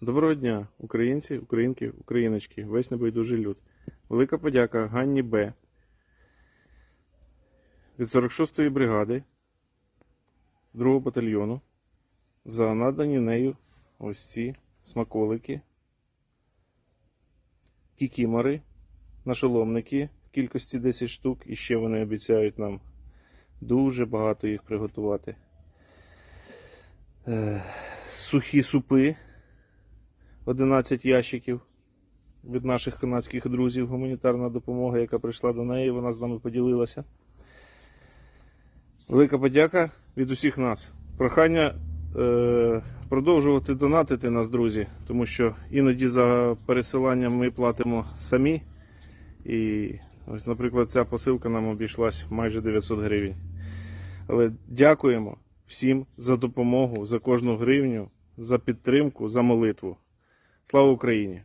Доброго дня, українці, українки, україночки, весь небайдужий люд. Велика подяка Ганні Б. від 46-ї бригади 2-го батальйону за надані нею ось ці смаколики, кікімори, нашоломники в кількості 10 штук, і ще вони обіцяють нам дуже багато їх приготувати. Е, Сухі супи 11 ящиків від наших канадських друзів. Гуманітарна допомога, яка прийшла до неї, вона з нами поділилася. Велика подяка від усіх нас. Прохання е, продовжувати донатити нас, друзі, тому що іноді за пересиланням ми платимо самі. І ось, наприклад, ця посилка нам обійшлась майже 900 гривень. Але дякуємо всім за допомогу, за кожну гривню, за підтримку, за молитву. Слава Україні!